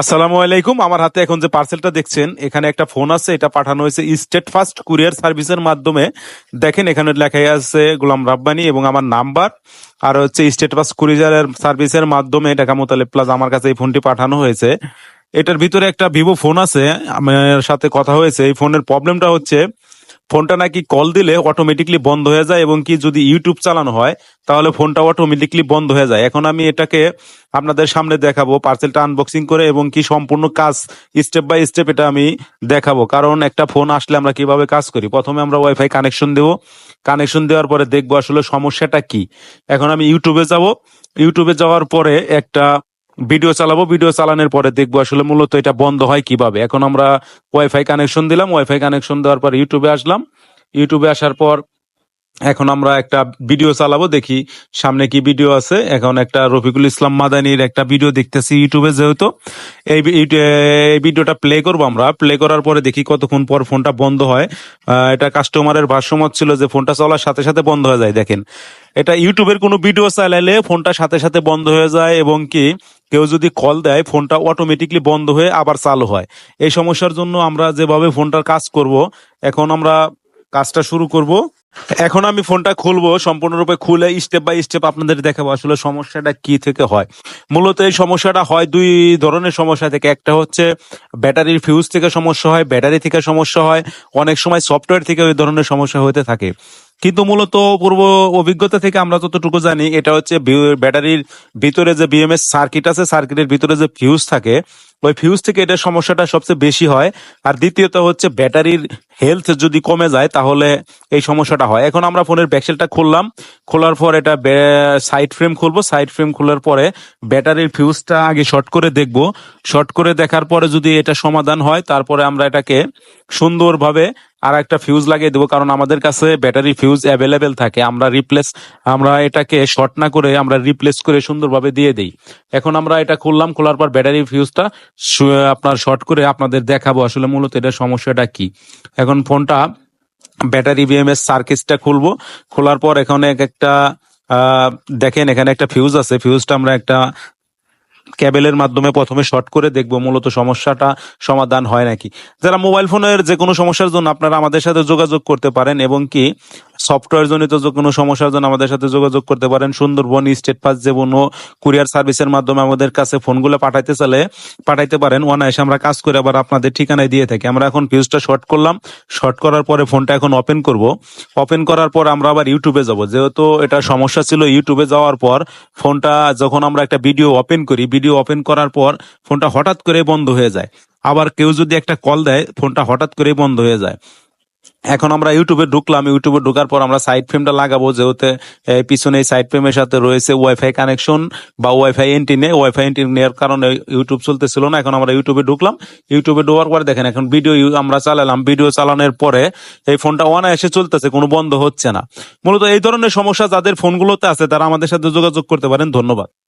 আসসালামু আলাইকুম। আমার হাতে এখন যে পার্সেলটা দেখছেন, এখানে একটা ফোন আছে, এটা পাঠানো হয়েছে স্টেট ফার্স্ট কুরিয়ার সার্ভিসের মাধ্যমে। দেখেন, এখানে লেখাই আছে গোলাম রাব্বানি এবং আমার নাম্বার। আর হচ্ছে স্টেট ফার্স্ট কুরিয়ার সার্ভিসের মাধ্যমে ঢাকা মোতালে প্লাস আমার কাছে এই ফোনটি পাঠানো হয়েছে। এটার ভিতরে একটা ভিভো ফোন আছে, আমার সাথে কথা হয়েছে। এই ফোনের প্রবলেমটা হচ্ছে ফোনটা নাকি কল দিলে অটোমেটিকলি বন্ধ হয়ে যায় এবং কি যদি ইউটিউব চালানো হয়, তাহলে ফোনটা অটোমেটিকলি বন্ধ হয়ে যায়। এখন আমি এটাকে আপনাদের সামনে দেখাবো পার্সেলটা আনবক্সিং করে এবং কি সম্পূর্ণ কাজ স্টেপ বাই স্টেপ এটা আমি দেখাবো। কারণ একটা ফোন আসলে আমরা কীভাবে কাজ করি? প্রথমে আমরা ওয়াইফাই কানেকশন দেবো। কানেকশন দেওয়ার পরে দেখব আসলে সমস্যাটা কি। এখন আমি ইউটিউবে যাব। ইউটিউবে যাওয়ার পরে একটা ভিডিও চালাবো, ভিডিও চালানোর পরে দেখব আসলে মূলত এটা বন্ধ হয় কীভাবে। এখন আমরা ওয়াইফাই কানেকশন দিলাম ওয়াইফাই কানেকশন দেওয়ার পর ইউটিউবে আসলাম। ইউটিউবে আসার পর এখন আমরা একটা ভিডিও চালাবো, দেখি সামনে কি ভিডিও আছে। এখন একটা রফিকুল ইসলাম মাদানির একটা ভিডিও দেখতেছি ইউটিউবে যেহেতু। এই ভিডিওটা প্লে করব আমরা। প্লে করার পরে দেখি কতক্ষণ পর ফোনটা বন্ধ হয়। এটা কাস্টমারের ভাষ্যমত ছিল যে ফোনটা চলার সাথে সাথে বন্ধ হয়ে যায়, দেখেন। এটা ইউটিউবের কোনো ভিডিও চালাইলে ফোনটা সাথে সাথে বন্ধ হয়ে যায় এবং কি কেউ যদি কল দেয় ফোনটা অটোমেটিকলি বন্ধ হয়ে আবার চালু হয়। এই সমস্যার জন্য আমরা যেভাবে ফোনটার কাজ করব, এখন আমরা কাজটা শুরু করব। এখন আমি ফোনটা খুলবো, সম্পূর্ণরূপে খুলে স্টেপ বাই স্টেপ আপনাদের দেখাবো আসলে সমস্যাটা কি থেকে হয়। মূলত এই সমস্যাটা হয় দুই ধরনের সমস্যা থেকে। একটা হচ্ছে ব্যাটারির ফিউজ থেকে সমস্যা হয় ব্যাটারি থেকে সমস্যা হয়, অনেক সময় সফটওয়্যার থেকে ওই ধরনের সমস্যা হতে থাকে। কিন্তু মূলত পূর্ব অভিজ্ঞতা থেকে আমরা যতটুকু জানি, এটা হচ্ছে ব্যাটারির ভিতরে যে বিএমএস সার্কিট আছে সার্কিটের ভিতরে যে ফিউজ থাকে, ওই ফিউজ থেকে এটা সমস্যাটা সবচেয়ে বেশি হয়। আর দ্বিতীয়ত হচ্ছে ব্যাটারির হেলথ যদি কমে যায়, তাহলে এই সমস্যাটা হয়। এখন আমরা ফোনের ব্যাকসেলটা খুললাম। খোলার পর এটা সাইড ফ্রেম খুলবো। সাইড ফ্রেম খোলার পরে ব্যাটারির ফিউজটা আগে শর্ট করে দেখব। শর্ট করে দেখার পরে যদি এটা সমাধান হয়, তারপরে আমরা এটাকে সুন্দরভাবে আর একটা ফিউজ লাগিয়ে দেবো, কারণ আমাদের কাছে ব্যাটারি ফিউজ অ্যাভেলেবেল থাকে। আমরা রিপ্লেস আমরা এটাকে শর্ট না করে আমরা রিপ্লেস করে সুন্দরভাবে দিয়ে দিই। এখন আমরা এটা খুললাম, খোলার পর ব্যাটারি ফিউজটা আপনার শর্ট করে আপনাদের দেখাবো আসলে মূলত এটা সমস্যাটা কি। এখন ফোনটা ব্যাটারি বিএমএস সার্কিটটা খুলবো, খোলার পর এখানে এক একটা দেখেন এখানে একটা ফিউজ আছে। ফিউজটা আমরা একটা ক্যাবেলের মাধ্যমে প্রথমে শর্ট করে দেখব মূলত সমস্যাটা সমাধান হয় নাকি। যারা মোবাইল ফোনের যে কোনো সমস্যার জন্য আপনারা আমাদের সাথে যোগাযোগ করতে পারেন এবং কি সফটওয়্যার জনিত যে কোনো সমস্যার জন্য আমাদের সাথে যোগাযোগ করতে পারেন। সুন্দরবন স্টেট ফার্স্ট যে কোনো কুরিয়ার সার্ভিসের মাধ্যমে আমাদের কাছে ফোনগুলো পাঠাইতে চাইলে পাঠাইতে পারেন। অনায়াসে আমরা কাজ করে আবার আপনাদের ঠিকানায় দিয়ে থাকি। আমরা এখন ফিউজটা শর্ট করলাম। শর্ট করার পরে ফোনটা এখন ওপেন করব। ওপেন করার পর আমরা আবার ইউটিউবে যাব। যেহেতু এটা সমস্যা ছিল ইউটিউবে যাওয়ার পর ফোনটা যখন আমরা একটা ভিডিও ওপেন করি ভিডিও ওপেন করার পর ফোনটা হঠাৎ করে বন্ধ হয়ে যায়। আবার কেউ যদি একটা কল দেয়, ফোনটা হঠাৎ করে বন্ধ হয়ে যায়। এখন আমরা ইউটিউবে ঢুকলাম। ইউটিউবে ঢোকার পর আমরা সাইড ফ্রেমটা লাগাবো, যেহেতু পিছনে এই সাইড ফ্রেমের সাথে রয়েছে ওয়াইফাই কানেকশন বা ওয়াইফাই এন্ট্রি এন্টিনে ওয়াইফাই এন্টিন নেওয়ার কারণে ইউটিউব চলতেছিল না। এখন আমরা ইউটিউবে ঢুকলাম। ইউটিউবে ঢোকার পরে দেখেন, এখন ভিডিও আমরা চালালাম। ভিডিও চালানোর পরে এই ফোনটা অনায়াসে চলতেছে, কোনো বন্ধ হচ্ছে না। মূলত এই ধরনের সমস্যা যাদের ফোনগুলোতে আছে, তারা আমাদের সাথে যোগাযোগ করতে পারেন। ধন্যবাদ।